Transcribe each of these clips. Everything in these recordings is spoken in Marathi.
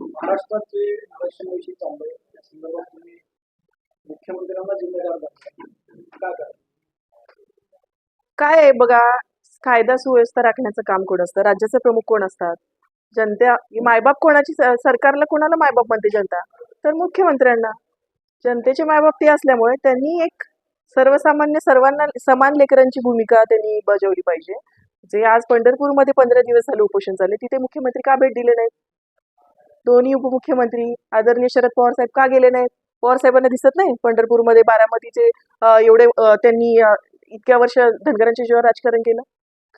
महाराष्ट्राचे आरक्षणाविषयी चाललंय. त्या संदर्भात तुम्ही मुख्यमंत्र्यांना जिम्मेदार का करा काय आहे बघा कायदा सुव्यवस्था राखण्याचं काम कोण असतं? राज्याचे प्रमुख कोण असतात? जनता मायबाप कोणाची सरकारला कोणाला मायबाप म्हणते जनता? तर मुख्यमंत्र्यांना. जनतेचे मायबाप ते असल्यामुळे त्यांनी एक सर्वसामान्य सर्वांना समान लेकरांची भूमिका त्यांनी बजावली पाहिजे. जे आज पंढरपूरमध्ये पंधरा दिवस झाले उपोषण झाले तिथे मुख्यमंत्री का भेट दिले नाहीत? दोन्ही उपमुख्यमंत्री आदरणीय शरद पवार साहेब का गेले नाहीत? पवार साहेबांना दिसत नाही? पंढरपूरमध्ये बारामतीचे एवढे त्यांनी इतक्या वर्ष धनगरांच्या जीवावर राजकारण केलं?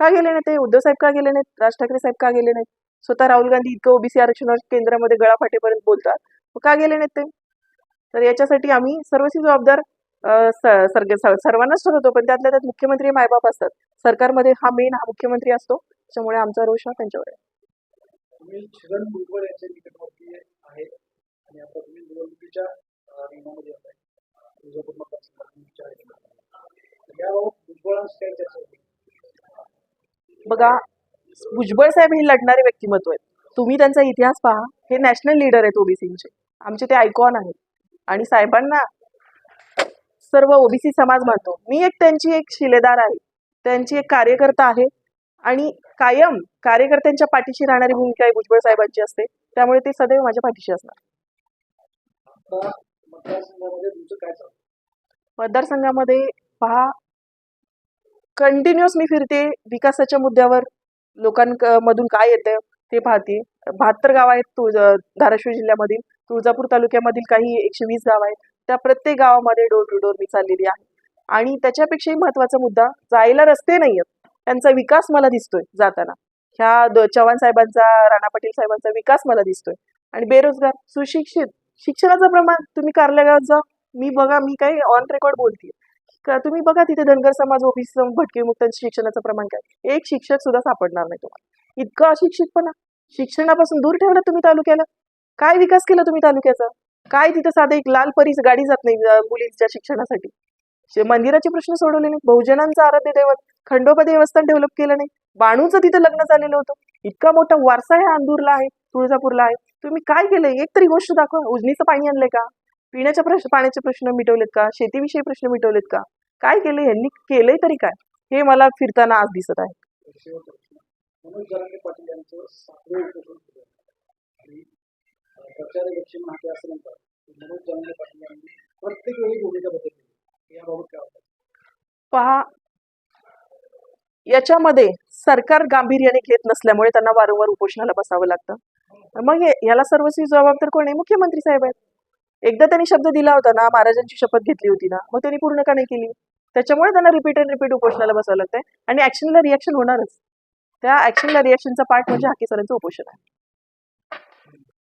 का गेले नाही ते? उद्धव साहेब का गेले नाहीत? राज ठाकरे साहेब का गेले नाहीत? स्वतः राहुल गांधी इतकं ओबीसी आरक्षणावर केंद्रामध्ये गळाफाटेपर्यंत बोलतात. मग का गेले नाहीत ते? तर याच्यासाठी आम्ही सर्वस्वी जबाबदार सर्वांनाच ठरवतो पण त्यातल्या त्यात मुख्यमंत्री मायबाप असतात. सरकारमध्ये हा मेन हा मुख्यमंत्री असतो. त्याच्यामुळे आमचा रोष हा त्यांच्यावर आहे. तुम्ही छगन भुजबळ यांच्या निकटवर्ती आहे आणि आता तुम्ही निवडणुकीच्या अं, रिंगणामध्ये आहे तुळजापूर मतदारसंघात याबाबत भुजबळांशी काय चर्चा होती बघा भुजबळ साहेब हे लढणारे व्यक्तिमत्व आहेत. तुम्ही त्यांचा इतिहास पहा. हे नॅशनल लीडर आहेत ओबीसीचे. आमचे ते आयकॉन आहेत. आणि साहेबांना सर्व ओबीसी समाज मानतो. मी एक त्यांची एक शिलेदार आहे. त्यांची एक कार्यकर्ता आहे. आणि कायम कार्यकर्त्यांच्या पाठीशी राहणारी भूमिका ही भुजबळ साहेबांची असते. त्यामुळे ते सदैव माझ्या पाठीशी असणार मतदारसंघामध्ये पहा कंटिन्युअस मी फिरते विकासाच्या मुद्द्यावर. लोकांमधून काय येतं ते पाहते. बहात्तर गाव आहेत तुळ धाराशिव जिल्ह्यामधील. तुळजापूर तालुक्यामधील काही एकशे वीस गाव आहेत. त्या प्रत्येक गावामध्ये डोर टू डोर मी चाललेली आहे. आणि त्याच्यापेक्षाही महत्त्वाचा मुद्दा जायला रस्ते नाही आहेत त्यांचा विकास मला दिसतोय जाताना. ह्या द- चव्हाण साहेबांचा राणा पाटील साहेबांचा विकास मला दिसतोय. आणि बेरोजगार सुशिक्षित शिक्षणाचं प्रमाण तुम्ही कारल्या जा. मी बघा मी काही ऑन रेकॉर्ड बोलते का तुम्ही बघा तिथे धनगर समाज ओबीसी भटके मुक्तांच्या शिक्षणाचं प्रमाण काय? एक शिक्षक सुद्धा सापडणार नाही तुम्हाला. इतकं अशिक्षितपणा. शिक्षणापासून दूर ठेवलं तुम्ही तालुक्याला. काय विकास केला तुम्ही तालुक्याचा? काय तिथं साधं एक लाल परीस गाडी जात नाही मुलींच्या शिक्षणासाठी? मंदिराचे प्रश्न सोडवले नाही बहुजनांचा आराध्य दैवत खंडोबा देवस्थान डेव्हलप केलं नाही. बाणूचं तिथं लग्न झालेलं होतं. इतका मोठा वारसा ह्या अंदूरला आहे तुळजापूरला आहे. तुम्ही काय केलंय? एक तरी गोष्ट दाखवा. उजनीचं पाणी आणलंय का? पिण्याच्या प्रश्न पाण्याचे प्रश्न मिटवलेत का? शेतीविषयी प्रश्न मिटवलेत का? काय केले यांनी केलंय तरी काय? हे मला फिरताना आज दिसत आहे. आहे पहा याच्यामध्ये सरकार गांभीर्याने घेत नसल्यामुळे त्यांना वारंवार उपोषणाला बसावं लागतं. मग हे- याला सर्वस्वी जबाबदार कोण आहे मुख्यमंत्री साहेब आहेत. एकदा त्यांनी शब्द दिला होता ना महाराजांची शपथ घेतली होती ना मग त्यांनी पूर्ण का नाही केली? त्याच्यामुळे त्यांना रिपीट अँड रिपीट उपोषणाला बसावं लागतंय. आणि ऍक्शनला रिॲक्शन होणारच. त्या ऍक्शनला रिॲक्शनचा पार्ट म्हणजे हाकी सरांचं उपोषण आहे.